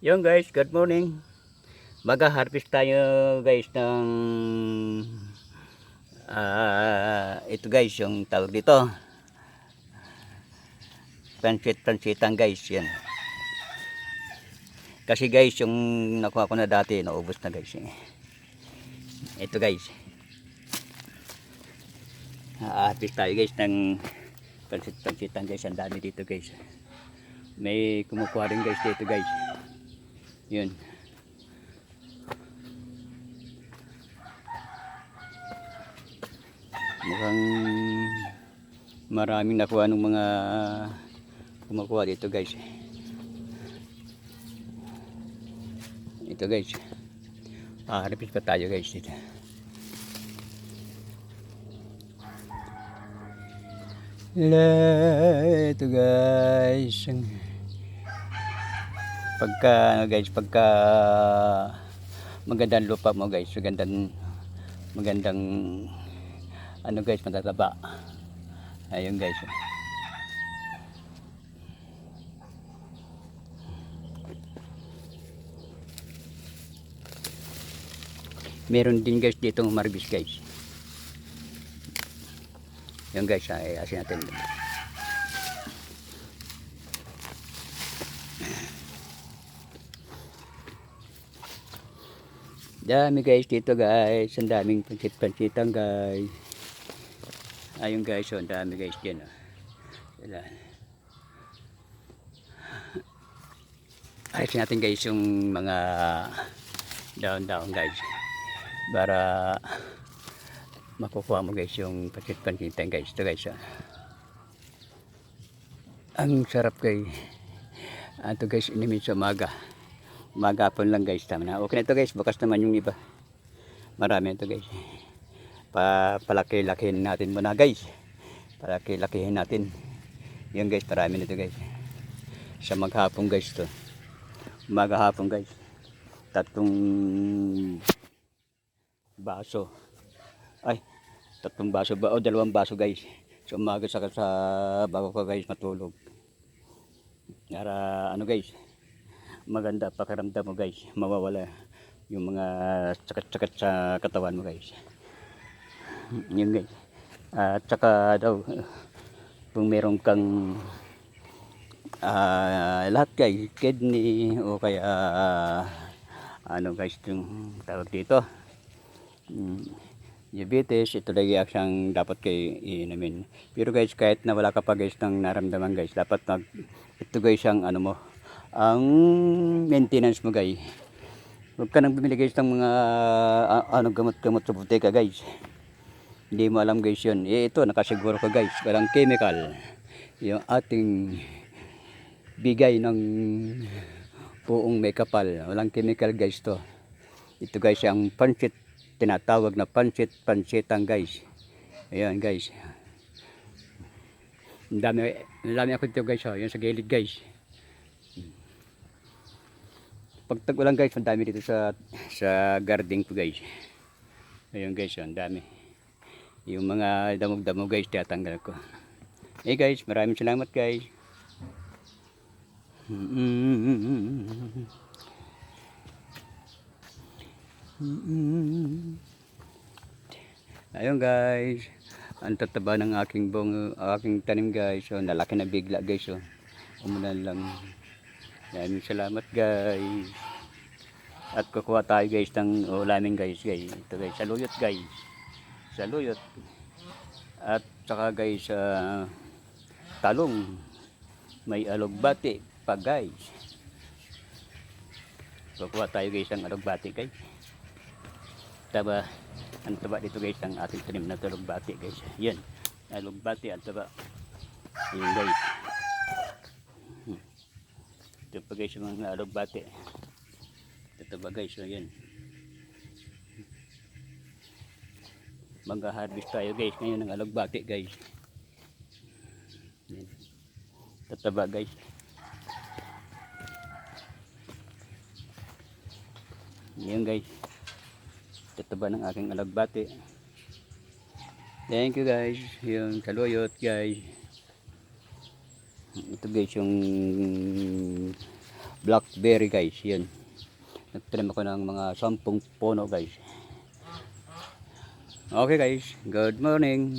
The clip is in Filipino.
Yung guys, good morning. Mag-harvest tayo guys ng ah, ito guys yung tawag dito. Pansit pansitan guys yan. Kasi guys yung nakuha ko na dati naubos na guys. eh. Ito guys. Harvest tayo guys ng pansit pansitan guys. Ang dami dito guys. May kumukuha rin guys dito guys. Yun. Mukhang maraming nakuha ng mga kumukuha dito guys. Ito guys. Ah, harapis pa tayo guys dito. La, ito guys. Pagka ano guys pagka magandang lupa mo guys magandang magandang ano guys matataba. Ayun guys. Meron din guys dito marbis guys. Yun guys ay asin natin Dami guys dito guys. Ang daming pansit-pansitan guys. Ayun guys, oh, ang dami guys dyan. Oh. Sila. Ayos natin guys yung mga down-down guys. Para makukuha mo guys yung pansit-pansitan guys. Ito guys. Oh. Ang sarap guys. Ito guys, inimin sa umaga. Magapon lang guys, tama na. Okay na ito guys, bukas naman yung iba. Marami ito guys. Pa palaki-lakihin natin muna guys. Palaki-lakihin natin. Yan guys, marami nito guys. Sa maghapon guys to. Maghapon guys. Tatlong baso. Ay, tatlong baso ba o dalawang baso guys. Sa umaga saka sa bago ka guys matulog. Para ano guys, maganda pakiramdam mo guys. Mawawala yung mga tsakat-tsakat sa katawan mo guys. Yun guys. At saka daw kung meron kang ah, lahat guys kidney o kaya ah, ano guys yung tawag dito mm, diabetes ito lagi ang dapat kay inumin pero guys kahit na wala ka pa guys ng naramdaman guys dapat mag ito guys ang ano mo ang maintenance mo guys huwag ka nang bumili guys ng mga a- ano gamot-gamot sa butika guys. Hindi mo alam guys yun. Eh, ito nakasiguro ka guys walang chemical. Yung ating bigay ng buong may kapal. Walang chemical guys to. Ito guys ang pansit tinatawag na pansit pansitang guys. Ayan guys. Ang dami, ang dami ako dito guys oh. yun sa gilid guys pag tag-ulan guys, ang dami dito sa sa garden ko guys. Ayun guys, ang dami. Yung mga damog-damog guys, tatanggal ko. Eh guys, maraming salamat guys. Ayun guys, ang tataba ng aking bong, aking tanim guys. So, nalaki na bigla guys. So, umulan lang. Maraming salamat guys. At kukuha tayo guys ng ulamin guys guys. Ito guys, saluyot guys. Saluyot. At saka guys, ah, talong. May alugbati pa guys. Kukuha tayo guys ng alugbati guys. Taba, ang taba dito guys ang ating tanim na alugbati guys. Yan, alugbati ang taba. Yan guys. Ito pa guys yung mga alugbati. Ito ba guys, so yan. Mag-harvest tayo guys ngayon ng alugbati guys. Yan. Tataba guys. Yan guys. Tataba ng aking alugbati. Thank you guys. Yung saluyot guys. Ito guys yung blackberry guys. Yun. Nagtanim ako ng mga sampung puno guys. Okay guys, good morning.